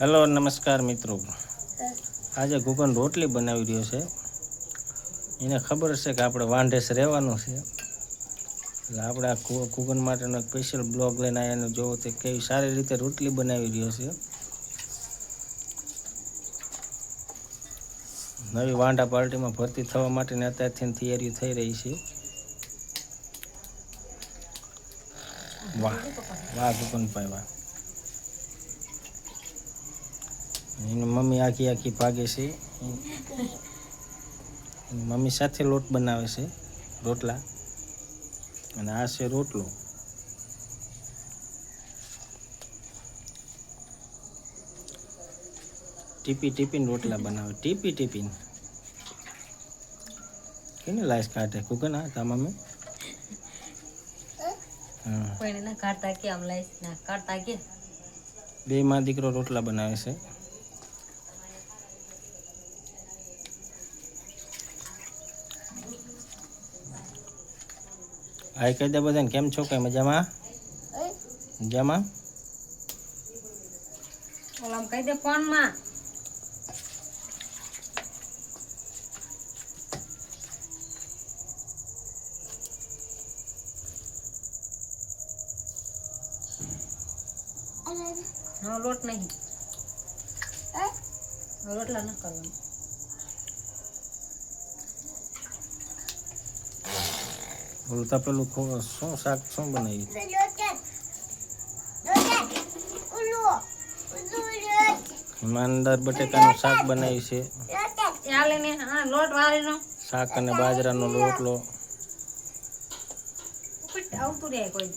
Hello નમસ્કાર મિત્રો. આજે ગુગન રોટલી બનાવી રહ્યો છે. એને ખબર છે કે આપણે વાંઢેસ રહેવાનું છે. એટલે આપણે આ ગુગન માટેનો એક સ્પેશિયલ બ્લોગ લઈને આવ્યા જોવો તે કેવી સારી રીતે રોટલી બનાવી રહ્યો છે. નવી વાંઢા પાર્ટીમાં ભરતી થવા માટેની અત્યારથી તૈયારીઓ થઈ રહી છે. વાહ વાહ ગુગનભાઈ વાહ એની મમ્મી આખી આખી ભાગે છે. મમ્મી સાથે લોટ બનાવે છે રોટલા. અને આ છે રોટલો. ટીપી ટીપીને રોટલા બનાવે. ટીપી ટીપીને. કેને લાઈસ કાઢે? કુકન હા તા મમ્મી? હા. કાઢતા કે આમ લાઈસ ના કાઢતા કે? બે માં દીકરો રોટલા બનાવે છે. હાય કહી દે બધાને કેમ છો? કઈ મજામાં? મજામાં? ઓલા આમ કહી દે ફોનમાં હા લોટ નહીં. રોટલા ન કરવાનું. ઓલું તપેલું ખો- શું શાક શું બનાવ્યું? એમાં અંદર બટેકાનું શાક બનાવી છે. શાક અને બાજરાનો રોટલો. આવતું રહે કોઈ.